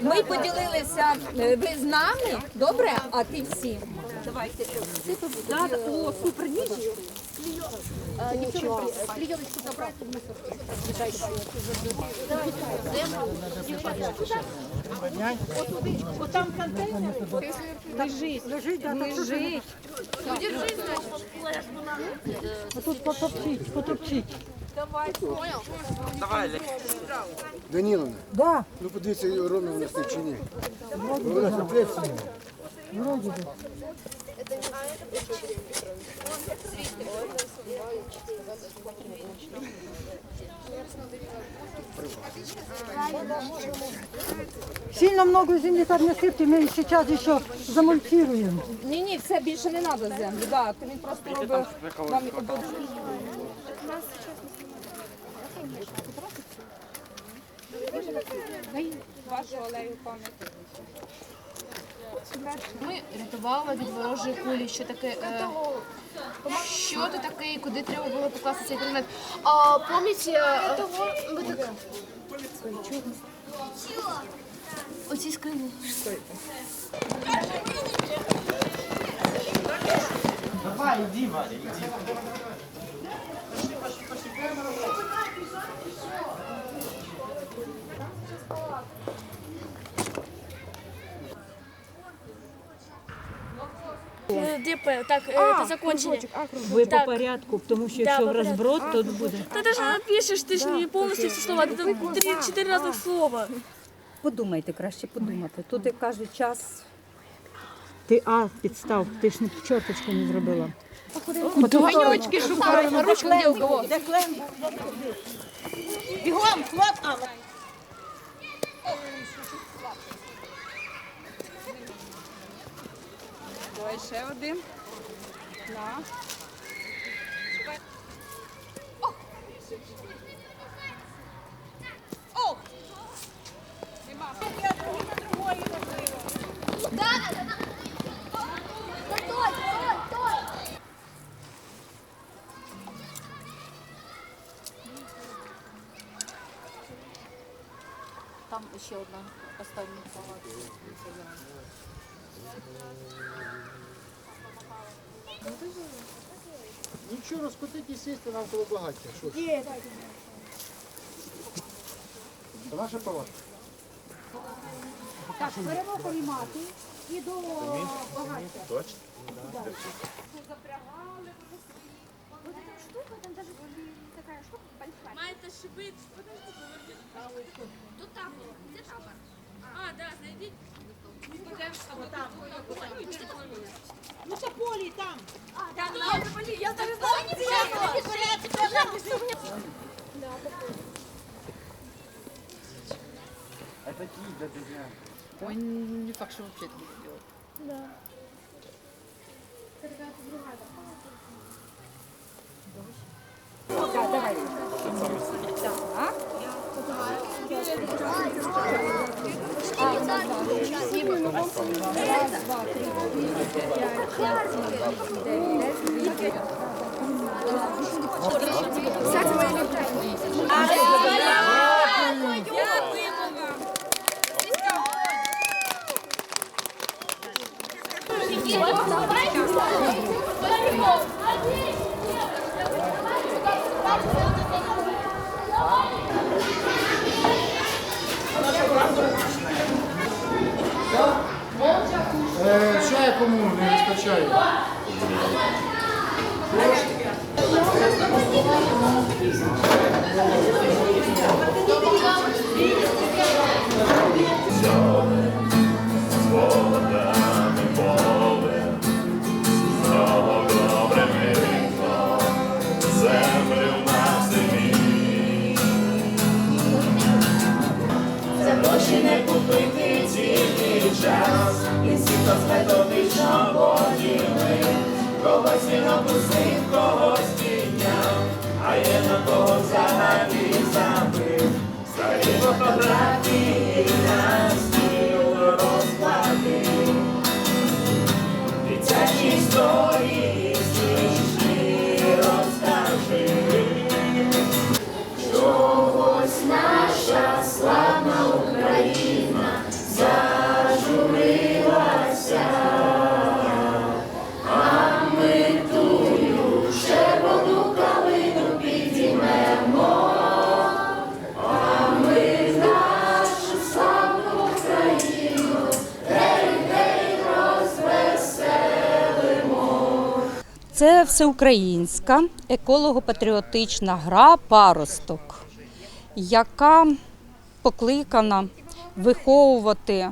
Ми поділилися, е, ви з нами, добре, а ти всі. Давайте. Да, да. О, супер, ніч. Клейоночку забрати в мусорку. От там контейнер. Лежить. Лежить, да, лежить. Тут потопчіть, потопчіть. Даніловна, Да, ну подивіться, ровно вона стоїть чи ні. Вона трапляється. вроді би. Сильно много земли там не сыпьте, мы сейчас еще замонтируем. Ні, ні, все більше не треба землі. Да, він просто робить вам вашу алею пам'яті. Ми рятували від ворожої кулі, що таке. Е, що це таке, і куди треба було покласти цей предмет. А пам'ятаєте, е, ви так... Оці скрині. ДП, так, это закончили. Ви по порядку, тому що якщо в розброд, то буде. Ты даже напишешь, ты же не полностью все слова, ты там три-четыре разных слова. Подумайте, краще подумати. Тут як кажуть, час Ти А підстав, ти ж не чорточку не зробила. Вонючки шукаємо, ручку де у кого? Бігом, хлоп! А, Давай ще один. На. Там ще одна остання палата. Нічого, розкотити і сісти нам коло багаття. Що? ж? Це ваша палатка? Так, беремо приймати і до багаття. Майта шипит. Тут табор. Где табор? А, да, найди. Ну це полі там. Да, ну я же блин, я даже знала, где это. Ой, не факт, що вообще это не делать. Давай, Е, чая кому не вистачає? Чогось нам всеукраїнська еколого-патріотична гра Паросток, яка покликана виховувати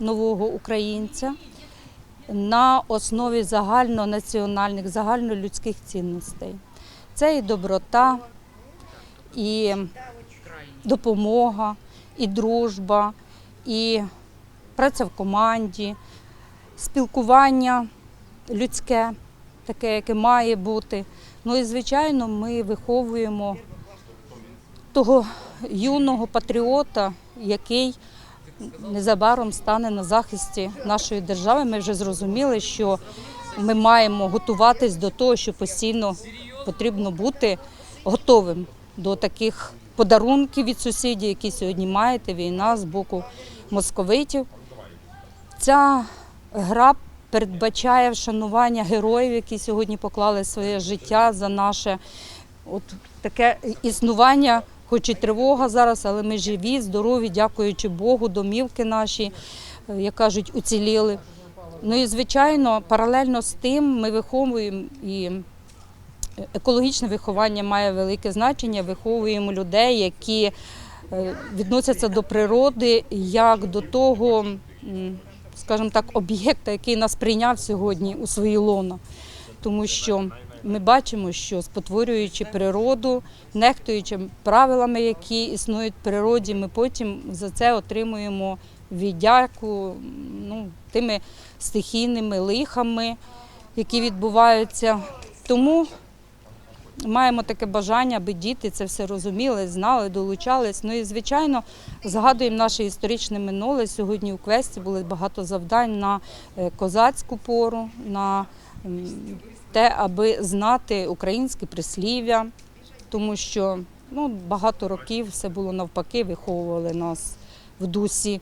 нового українця на основі загальнонаціональних, загальнолюдських цінностей. Це і доброта, і допомога, і дружба, і праця в команді, спілкування людське, таке, яке має бути. Ну і звичайно, ми виховуємо того юного патріота, який незабаром стане на захисті нашої держави. Ми вже зрозуміли, що ми маємо готуватись до того, що постійно потрібно бути готовим до таких подарунків від сусідів, які сьогодні маєте, війна з боку московитів. Ця гра передбачає вшанування героїв, які сьогодні поклали своє життя за наше от таке існування, хоч і тривога зараз, але ми живі, здорові, дякуючи Богу, домівки наші, е, як кажуть, уціліли. Ну і звичайно, паралельно з тим ми виховуємо і екологічне виховання має велике значення. Виховуємо людей, які е, відносяться до природи як до того, скажімо так, об'єкта, який нас прийняв сьогодні у свої лона. Тому що ми бачимо, що спотворюючи природу, нехтуючи правилами, які існують в природі, ми потім за це отримуємо віддяку ну, тими стихійними лихами, які відбуваються. Тому маємо таке бажання, аби діти це все розуміли, знали, долучались. Ну і звичайно, згадуємо наше історичне минуле. Сьогодні у квесті були багато завдань на е, козацьку пору, на те, аби знати українське прислів'я, тому що ну, багато років все було навпаки, виховували нас в дусі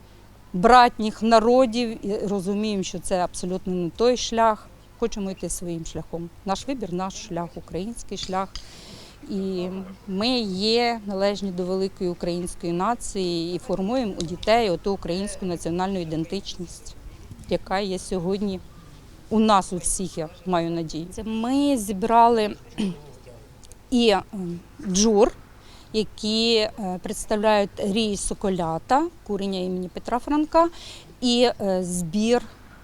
братніх народів і розуміємо, що це абсолютно не той шлях. Хочемо йти своїм шляхом. Наш вибір, наш шлях, український шлях. І ми є належні до великої української нації і формуємо у дітей оту українську національну ідентичність, яка є сьогодні у нас у всіх, я маю надію. Ми зібрали і е, джур, які е, представляють рій Соколята, курення імені Петра Франка, і е, збір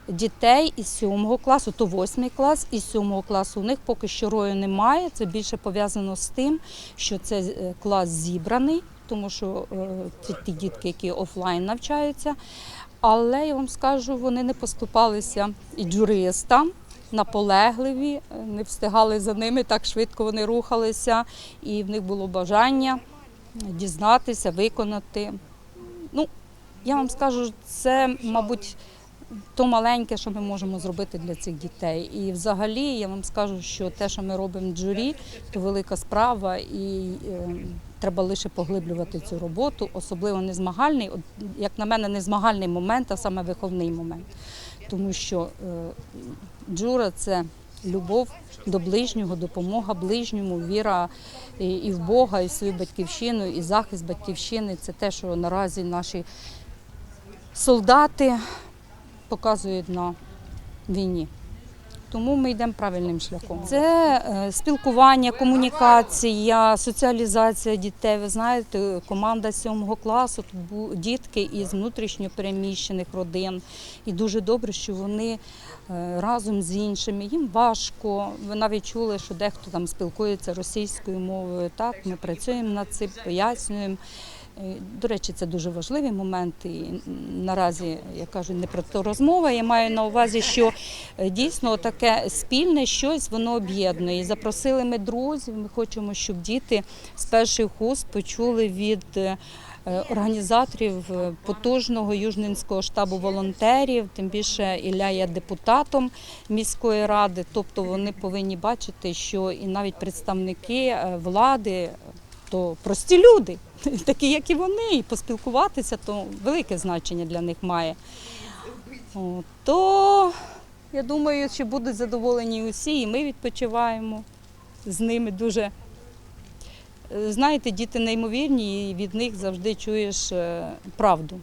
дітей із 7 класу, то 8 клас, із 7 класу. У них поки що рою немає. Це більше пов'язано з тим, що це е, клас зібраний, тому що це ті дітки, які офлайн навчаються. Але я вам скажу, вони не поступалися і джуристам. Наполегливі, е, не встигали за ними, так швидко вони рухалися, і в них було бажання дізнатися, виконати. Ну, я вам скажу, це, мабуть, то маленьке, що ми можемо зробити для цих дітей. І взагалі я вам скажу, що те, що ми робимо джурі, то велика справа, і е, треба лише поглиблювати цю роботу, особливо не змагальний. Як на мене, не змагальний момент, а саме виховний момент. Тому що е, джура це любов до ближнього, допомога ближньому, віра і, і в Бога, і в свою батьківщину, і захист батьківщини. Це те, що наразі наші солдати показують на війні. Тому ми йдемо правильним шляхом. Це е, спілкування, комунікація, соціалізація дітей. Ви знаєте, команда сьомого класу тут дітки із внутрішньо переміщених родин. І дуже добре, що вони е, разом з іншими. Їм важко. Ви навіть чули, що дехто там спілкується російською мовою. Так, ми працюємо над цим, пояснюємо. Е, До речі, це дуже важливий момент. І наразі я кажу не про то розмова. Я маю на увазі, що е, дійсно таке спільне щось воно об'єднує. Запросили ми друзів. Ми хочемо, щоб діти з перших уст почули від. е, Організаторів потужного южненського штабу волонтерів, тим більше Ілля є депутатом міської ради, тобто вони повинні бачити, що і навіть представники влади то прості люди, такі, як і вони, і поспілкуватися, то велике значення для них має. То я думаю, що будуть задоволені усі, і ми відпочиваємо з ними дуже. Знаєте, діти неймовірні, і від них завжди чуєш е, правду.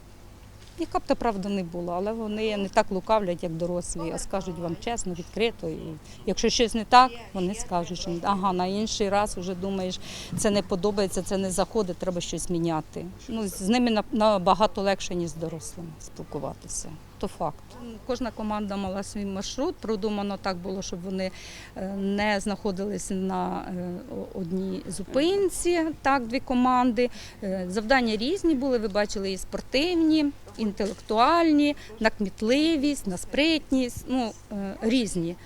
Яка б та правда не була, але вони не так лукавлять, як дорослі, а скажуть вам чесно, відкрито. І якщо щось не так, вони скажуть, що ага, на інший раз вже думаєш, це не подобається, це не заходить, треба щось міняти. Ну, з ними на- набагато легше, ніж з дорослими спілкуватися. То факт. Кожна команда мала свій маршрут. Продумано так було, щоб вони е, не знаходилися на е, одній зупинці. Так, дві команди. Е, Завдання різні були. Ви бачили і спортивні, інтелектуальні, на кмітливість, на спритність. Ну різні.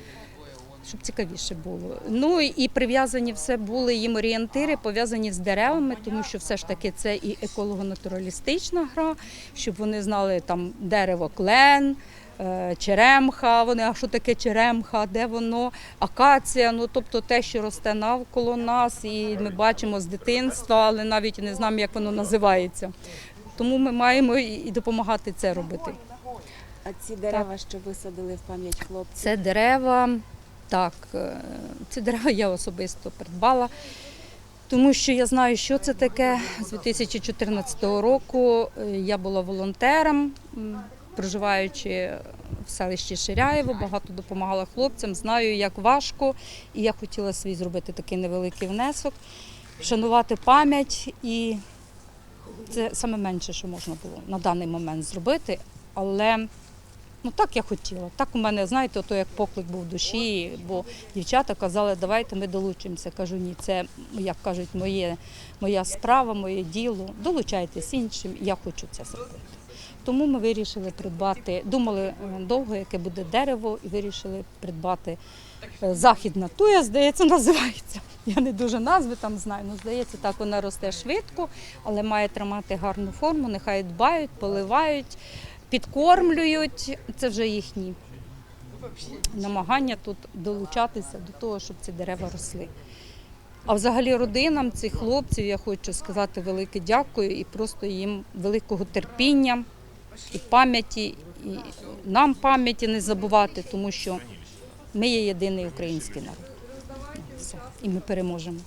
Щоб цікавіше було. Ну і прив'язані все були їм орієнтири, пов'язані з деревами, тому що все ж таки це і еколого-натуралістична гра, щоб вони знали там дерево клен, е, черемха. Вони, а що таке черемха, де воно, акація, ну тобто те, що росте навколо нас, і ми бачимо з дитинства, але навіть не знаємо, як воно називається. Тому ми маємо і допомагати це робити. А ці дерева, що висадили в пам'ять хлопців, Це дерева, так, е, ці дерева я особисто придбала, тому що я знаю, що це таке. З 2014 року е, я була волонтером, проживаючи в селищі Ширяєво, багато допомагала хлопцям, знаю, як важко, і я хотіла свій зробити такий невеликий внесок, вшанувати пам'ять. І це саме менше, що можна було на даний момент зробити, але Ну так я хотіла. Так у мене, знаєте, ото як поклик був в душі, бо дівчата казали, давайте ми долучимося. Кажу, ні, це, як кажуть, моє, моя справа, моє діло. Долучайтесь іншим, я хочу це зробити. Тому ми вирішили придбати, думали е, довго, яке буде дерево, і вирішили придбати е, західна туя, здається, називається. Я не дуже назви там знаю, але здається, так вона росте швидко, але має тримати гарну форму, нехай дбають, поливають підкормлюють. Це вже їхні намагання тут долучатися до того, щоб ці дерева росли. А взагалі родинам цих хлопців я хочу сказати велике дякую і просто їм великого терпіння і пам'яті, і нам пам'яті не забувати, тому що ми є єдиний український народ. Все. І ми переможемо.